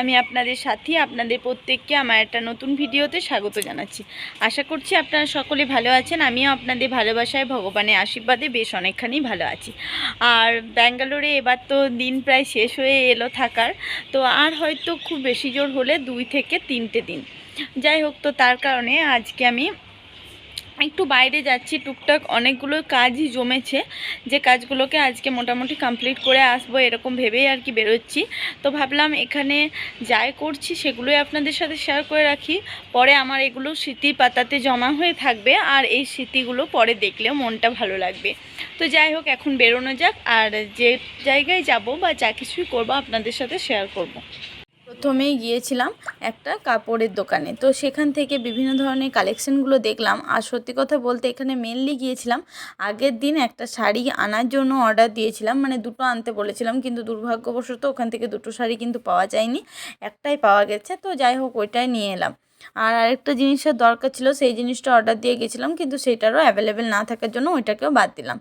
আমি আপনাদের সাথে, আপনাদের প্রত্যেককে আমার একটা নতুন ভিডিওতে স্বাগত জানাচ্ছি। আশা করছি আপনারা সকলে ভালো আছেন, আমিও আপনাদের ভালোবাসায়, ভগবানের আশীর্বাদে বেশ অনেকখানি ভালো আছি। আর ব্যাঙ্গালোরে এবার তো দিন প্রায় শেষ হয়ে এলো থাকার, তো আর হয়তো খুব বেশি জোর হলে দুই থেকে তিনটে দিন। যাই হোক, তো তার কারণে আজকে আমি একটু বাইরে যাচ্ছি, টুকটাক অনেকগুলো কাজই জমেছে। যে কাজগুলোকে আজকে মোটামুটি কমপ্লিট করে আসব এরকম ভেবেই আর কি বেরোচ্ছি। তো ভাবলাম এখানে যাই করছি, সেগুলোই আপনাদের সাথে শেয়ার করে রাখি। পরে আমার এগুলো স্মৃতি পাতাতে জমা হয়ে থাকবে আর এই স্মৃতিগুলো পরে দেখলেও মনটা ভালো লাগবে। তো যাই হোক, এখন বেরোনো যাক আর যে জায়গায় যাব বা যা কিছুই করব আপনাদের সাথে শেয়ার করব। প্রথমেই গিয়েছিলাম একটা কাপড়ের দোকানে। তো সেখান থেকে বিভিন্ন ধরনের কালেকশনগুলো দেখলাম। আর সত্যি কথা বলতে এখানে মেনলি গিয়েছিলাম। আগের দিন একটা শাড়ি আনার জন্য অর্ডার দিয়েছিলাম। মানে দুটো আনতে বলেছিলাম, কিন্তু দুর্ভাগ্যবশত ওখান থেকে দুটো শাড়ি কিন্তু পাওয়া যায়নি। একটাই পাওয়া গেছে, তো যাই হোক ওইটাই নিয়ে এলাম। আর আরেকটা জিনিসের দরকার ছিল, সেই জিনিসটা অর্ডার দিয়ে গেছিলাম, কিন্তু সেটারও অ্যাভেলেবেল না থাকার জন্য ওইটাকেও বাদ দিলাম।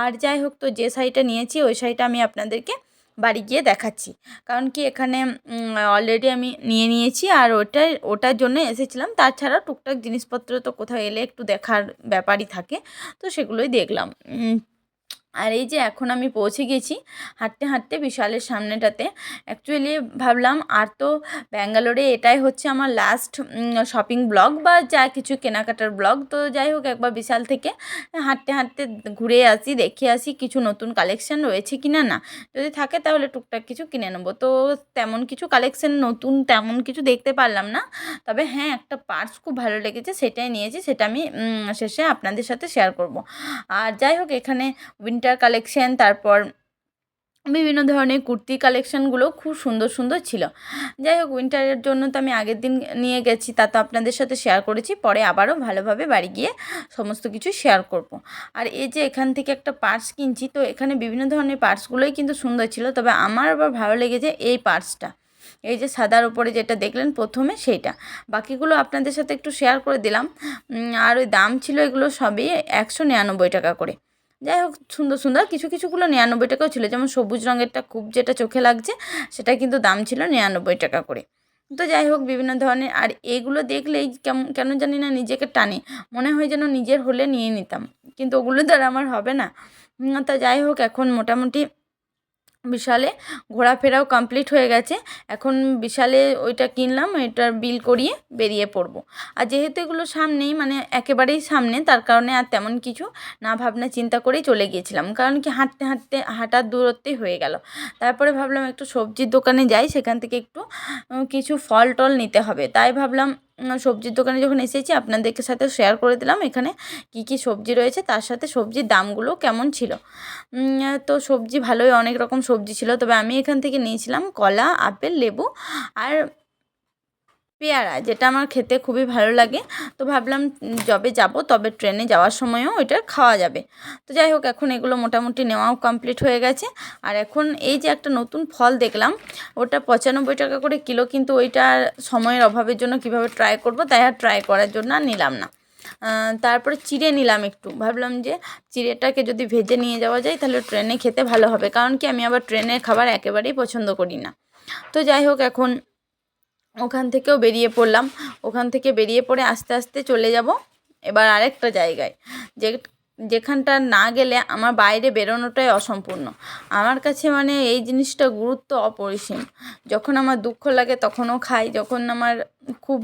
আর যাই হোক, তো যে শাড়িটা নিয়েছি, ওই শাড়িটা আমি আপনাদেরকে বাড়ি গিয়ে দেখাচ্ছি। কারণ কি এখানে অলরেডি আমি নিয়ে নিয়েছি আর ওটা ওটার জন্য এসেছিলাম। তাছাড়া টুকটাক জিনিসপত্র তো কোথাও এলে একটু দেখার ব্যাপারই থাকে, তো সেগুলোই দেখলাম। আর এই যে এখন আমি পৌঁছে গেছি হাঁটতে হাঁটতে বিশালের সামনেটাতে। অ্যাকচুয়ালি ভাবলাম, আর তো ব্যাঙ্গালোরে এটাই হচ্ছে আমার লাস্ট শপিং ব্লগ বা যা কিছু কেনাকাটার ব্লগ তো যাই হোক, একবার বিশাল থেকে হাঁটতে হাঁটতে ঘুরে আসি, দেখে আসি কিছু নতুন কালেকশন রয়েছে কি না। না যদি থাকে তাহলে টুকটাক কিছু কিনে নেব। তো তেমন কিছু কালেকশন নতুন তেমন কিছু দেখতে পারলাম না। তবে হ্যাঁ একটা পার্স খুব ভালো লেগেছে, সেটাই নিয়েছি, সেটা আমি শেষে আপনাদের সাথে শেয়ার করব। আর যাই হোক, এখানে উইন্টার কালেকশন তারপর বিভিন্ন ধরনের কুর্তি কালেকশানগুলো খুব সুন্দর সুন্দর ছিল। যাই হোক উইন্টারের জন্য তো আমি আগের দিন নিয়ে গেছি, তা তো আপনাদের সাথে শেয়ার করেছি, পরে আবারও ভালোভাবে বাড়ি গিয়ে সমস্ত কিছু শেয়ার করব। আর এই যে এখান থেকে একটা পার্স কিনছি, তো এখানে বিভিন্ন ধরনের পার্সগুলোই কিন্তু সুন্দর ছিল, তবে আমার আবার ভালো লেগেছে এই পার্সটা এই যে সাদার উপরে যেটা দেখলেন, প্রথমে সেইটা। বাকিগুলো আপনাদের সাথে একটু শেয়ার করে দিলাম। আর ওই দাম ছিল এগুলো সবই একশো নিরানব্বই টাকা করে। যাই হোক, সুন্দর সুন্দর। কিছু কিছুগুলো নিরানব্বই টাকাও ছিল। যেমন সবুজ রঙেরটা খুব যেটা চোখে লাগছে, সেটা কিন্তু দাম ছিল নিরানব্বই টাকা করে। তো যাই হোক, বিভিন্ন ধরনের, আর এগুলো দেখলেই কেমন কেন জানি না নিজেকে টানে। মনে হয় যেন নিজের হলে নিয়ে নিতাম। কিন্তু ওগুলো আর আমার হবে না। তা যাই হোক, এখন মোটামুটি বিশালে ঘোরাফেরাও কমপ্লিট হয়ে গেছে। এখন বিশালে ওইটা কিনলাম, এটার বিল করিয়ে বেরিয়ে পড়ব। আর যেহেতু এগুলো সামনেই মানে একেবারেই সামনে, তার কারণে আর তেমন কিছু না ভাবনা চিন্তা করেই চলে গিয়েছিলাম। কারণ কি হাঁটতে হাঁটতে, হাঁটার দূরত্বেই হয়ে গেল। তারপরে ভাবলাম একটু সবজির দোকানে যাই, সেখান থেকে একটু কিছু ফল টল নিতে হবে। তাই ভাবলাম সবজির দোকানে যখন এসেছি, আপনাদেরকে সাথে শেয়ার করে দিলাম এখানে কি কি সবজি রয়েছে, তার সাথে সবজির দামগুলো কেমন ছিল। তো সবজি ভালোই, অনেক রকম সবজি ছিল, তবে আমি এখান থেকে নিয়েছিলাম কলা, আপেল, লেবু আর পেয়ারা, যেটা আমার খেতে খুবই ভালো লাগে। তো ভাবলাম যবে যাব, তবে ট্রেনে যাওয়ার সময়ও ওইটা খাওয়া যাবে। তো যাই হোক, এখন এগুলো মোটামুটি নেওয়াও কমপ্লিট হয়ে গেছে। আর এখন এই যে একটা নতুন ফল দেখলাম, ওটা পঁচানব্বই টাকা করে কিলো, কিন্তু ওইটা সময়ের অভাবের জন্য কীভাবে ট্রাই করব, তাই আর ট্রাই করার জন্য আর নিলাম না। তারপরে চিড়ে নিলাম একটু। ভাবলাম যে চিড়েটাকে যদি ভেজে নিয়ে যাওয়া যায়, তাহলে ট্রেনে খেতে ভালো হবে। কারণ কি, আমি আবার ট্রেনের খাবার একেবারেই পছন্দ করি না। তো যাই হোক, এখন ওখান থেকেও বেরিয়ে পড়লাম। ওখান থেকে বেরিয়ে পড়ে আস্তে আস্তে চলে যাব এবার আরেকটা জায়গায়। যে যেখানটা না গেলে আমার বাইরে বেরোনোটাই অসম্পূর্ণ। আমার কাছে মানে এই জিনিসটা গুরুত্ব অপরিসীম। যখন আমার দুঃখ লাগে তখনও খাই, যখন আমার খুব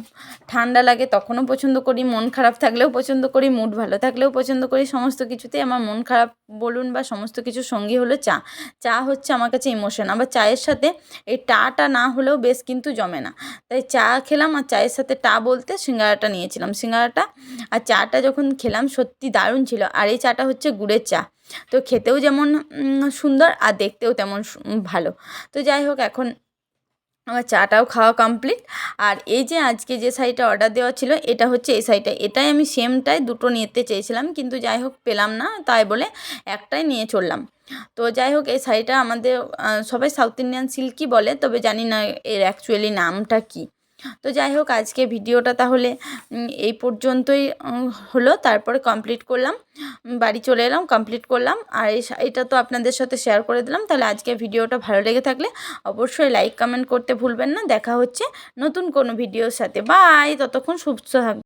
ঠান্ডা লাগে তখনও পছন্দ করি, মন খারাপ থাকলেও পছন্দ করি মুড ভালো থাকলেও পছন্দ করি, সমস্ত কিছুতেই আমার মন খারাপ বলুন বা সমস্ত কিছু সঙ্গী হলো চা। চা হচ্ছে আমার কাছে ইমোশন আবার চায়ের সাথে এই টাটা না হলেও বেশ কিন্তু জমে না। তাই চা খেলাম আর চায়ের সাথে টা বলতে সিঙ্গারাটা নিয়েছিলাম। সিঙ্গারাটা আর চাটা যখন খেলাম সত্যি দারুণ ছিল। আর এই চাটা হচ্ছে গুড়ের চা। তো খেতেও যেমন সুন্দর আর দেখতেও তেমন ভালো। তো যাই হোক, এখন আমার চাটাও খাওয়া কমপ্লিট আর এই যে আজকে যে শাড়িটা অর্ডার দেওয়া ছিল, এটা হচ্ছে এই শাড়িটা এটাই আমি সেমটাই দুটো নিতে চেয়েছিলাম, কিন্তু যাই হোক, পেলাম না। তাই বলে একটাই নিয়ে চললাম। তো যাই হোক, এই শাড়িটা আমাদের সবাই সাউথ ইন্ডিয়ান সিল্কই বলে, তবে জানি না এর অ্যাকচুয়ালি নামটা কি। তো যাই হোক, আজকে ভিডিওটা তাহলে এই পর্যন্তই হলো। তারপরে কমপ্লিট করলাম বাড়ি চলে এলাম কমপ্লিট করলাম। আর এটা তো আপনাদের সাথে শেয়ার করে দিলাম। তাহলে আজকে ভিডিওটা ভালো লেগে থাকলে অবশ্যই লাইক কমেন্ট করতে ভুলবেন না। দেখা হচ্ছে নতুন কোনো ভিডিওর সাথে। বাই ততক্ষণ সুস্থ থাকবেন